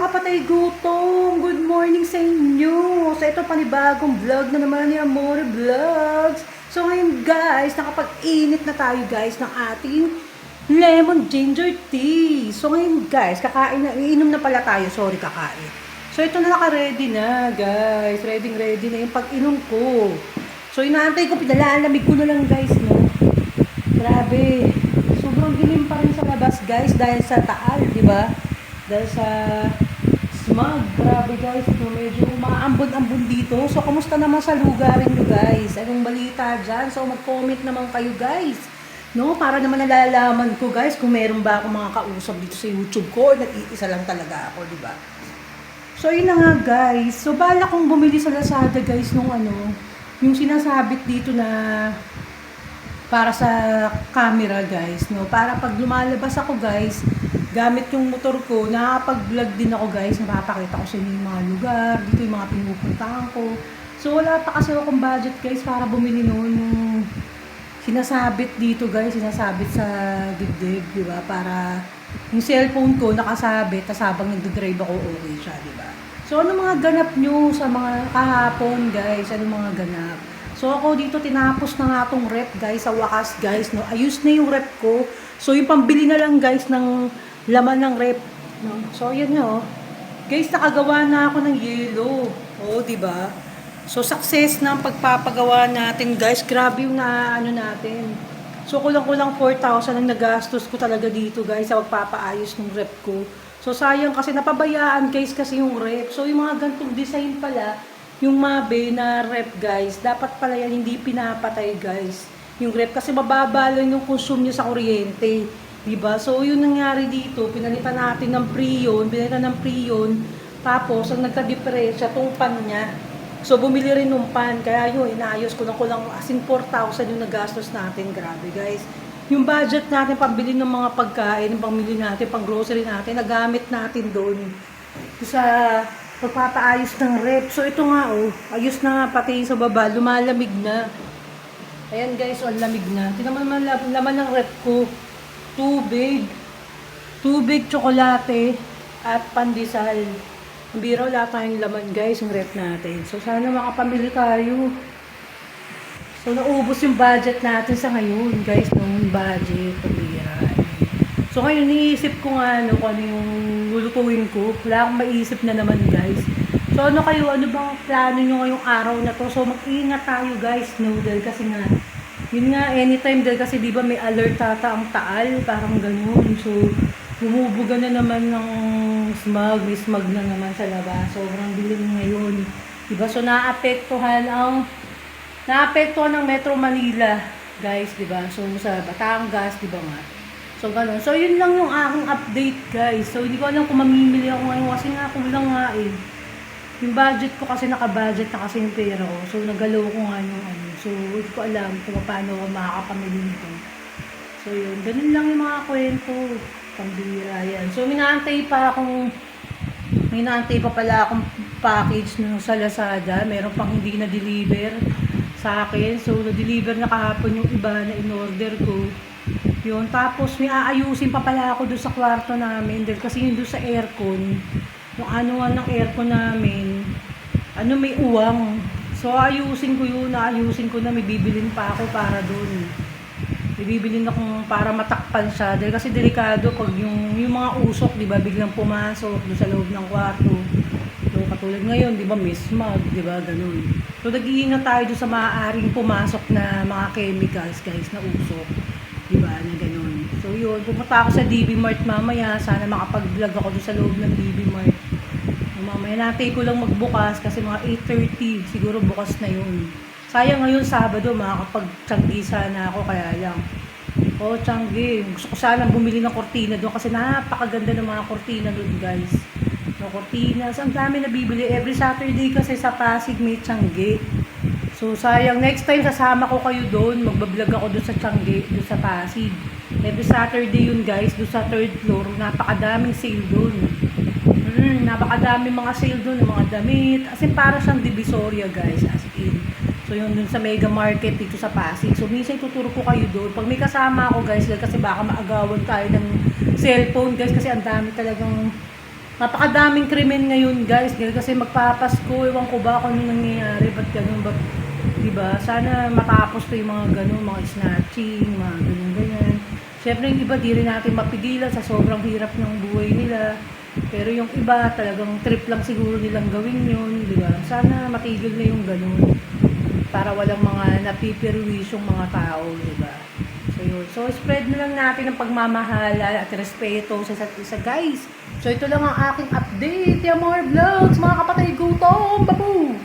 mga kapatay gutom! Good morning sa inyo! So ito panibagong vlog na naman ni Amore Vlogs. So ngayon guys, nakapag-init na tayo guys ng ating lemon ginger tea. So ngayon guys, kakain na, iinom na pala tayo. Sorry, kakain. So ito na naka-ready na guys. Ready ready na yung pag-inom ko. So inaantay ko, pinalalamig ko na lang guys, no? Grabe. Sobrang dilim pa rin sa labas, guys, dahil sa taal, di ba? Dahil sa smog. Grabe, guys. No? Medyo maambon-ambon dito. So, kamusta naman sa lugarin nyo, guys? Anong balita dyan? So, mag-comment naman kayo, guys. No, para naman nalalaman ko, guys, kung meron ba akong mga kausap dito sa YouTube ko, nag-iisa lang talaga ako, di ba? So, yun na nga, guys. So, bala kong bumili sa Lazada, guys, nung ano, yung sinasabit dito na para sa camera guys no para pag lumalabas ako guys gamit yung motor ko nakakapag-vlog din ako guys. Napapakita ko sa inyo yung mga lugar dito yung mga pinupuntahan ko. So wala pa kasi akong budget guys para bumili noon yung sinasabit dito guys sinasabit sa dibdib di ba? Para yung cellphone ko nakasabit tas habang nagdadrive ako okay siya di ba? So ano mga ganap nyo sa mga kahapon guys? Ano mga ganap? So ako dito tinapos na nga tong rep guys sa wakas guys no. Ayos na yung rep ko. So yung pambili na lang guys ng laman ng rep no. So yun no. Guys nakagawa na ako ng yellow. Oh, di ba? So success na ang pagpapagawa natin guys. Grabe yung na ano natin. So kulang-kulang 4,000 ang nagastos ko talaga dito guys sa pagpapaayos ng rep ko. So sayang kasi napabayaan guys kasi yung rep. So yung mga gantong design pala yung mabe na rep guys, dapat pala yan hindi pinapatay guys. Yung rep kasi mababa lang yung consume niya sa kuryente. Diba? So yun nangyari dito, pinalitan natin ng prion, pinalitan ng prion, tapos ang nagka-diferensya tong pan niya. So bumili rin ng pan, kaya yun, inaayos ko lang ko lang, as in 4,000 yung nagastos natin, grabe guys. Yung budget natin pambili ng mga pagkain, pambili natin, pang grocery natin, nagamit natin doon sa pagpapaayos ng rep. So ito nga oh, ayos na nga pati sa baba, lumalamig na. Ayan guys, oh, lamig na. Tingnan mo naman la- laman ng rep ko. Tubig. Tubig, tsokolate, at pandesal. Ang biro, wala tayong laman guys, yung rep natin. So sana makapamili tayo. So naubos yung budget natin sa ngayon guys, nung budget, pambira. So ngayon, iniisip ko nga ano, kung ano yung lulutuin ko. Wala akong maisip na naman guys. So ano kayo, ano bang plano nyo ngayong araw na to? So mag-ingat tayo guys, no? Dahil kasi nga, yun nga, anytime dahil kasi di ba may alert tata ang taal, parang ganun. So, bumubuga na naman ng smog, may smog na naman sa labas. Sobrang dilim ngayon. Diba? So, naapektuhan ang, naapektuhan ng Metro Manila, guys, diba? So, sa Batangas, diba nga? So, ganun. So, yun lang yung aking update, guys. So, hindi ko alam kung mamimili ako ngayon kasi nga kulang nga eh. Yung budget ko kasi naka-budget na kasi yung pera ko. So, nagalaw ko nga yung ano. So, hindi ko alam kung paano ako makakapamili nito. So, yun. Ganun lang yung mga kwento. Pambira yan. So, minaantay pa akong minaantay pa pala akong package nung sa Lazada. Meron pang hindi na-deliver sa akin. So, na-deliver na kahapon yung iba na in-order ko. Yun. Tapos, may aayusin pa pala ako doon sa kwarto namin. Dahil kasi yun doon sa aircon. Yung ano nga ng aircon namin, ano may uwang. So, ayusin ko yun. Ayusin ko na. May bibilin pa ako para doon. May bibilin akong para matakpan siya. Dahil kasi delikado pag yung, yung mga usok, di ba, biglang pumasok sa loob ng kwarto. So, katulad ngayon, di ba, may smog, di ba, ganun. So, nag-iingat tayo doon sa maaaring pumasok na mga chemicals, guys, na usok. Di ba, na ganun. So, yun, pupunta ako sa DB Mart mamaya. Sana makapag-vlog ako doon sa loob ng DB Mart. Mamaya natin ko lang magbukas kasi mga 8.30, siguro bukas na yun. Sayang ngayon Sabado, makakapag-tiyanggi sana ako, kaya lang. Oh, tiyanggi. Gusto ko sana bumili ng kortina doon kasi napakaganda ng mga kortina doon, guys. No, kortina. So, ang dami nabibili. Every Saturday kasi sa Pasig may tiyanggi. So, sayang. Next time, sasama ko kayo doon. Magbablog ako doon sa tiyanggi, doon sa Pasig. Every Saturday yun, guys. Doon sa third floor. Napakadaming sale doon. Mm, napakadaming mga sale doon, mga damit. As para siyang divisoria, guys. As in. So, yun dun sa mega market dito sa Pasig. So, minsan tuturo ko kayo doon. Pag may kasama ako, guys, kasi baka maagawan tayo ng cellphone, guys, kasi ang dami talagang napakadaming krimen ngayon guys Dahil kasi magpapasko ewan ko ba kung ano nangyayari ba't ganun ba diba sana matapos to yung mga ganun mga snatching mga ganun ganyan syempre yung iba di rin natin mapigilan sa sobrang hirap ng buhay nila pero yung iba talagang trip lang siguro nilang gawin yun di ba sana matigil na yung ganun para walang mga napipirwisyong mga tao di ba So, yun. So, spread na lang natin ang pagmamahala at respeto sa isa't isa, guys. So, ito lang ang aking update. Yung more vlogs, mga kapatid, gutom, babu!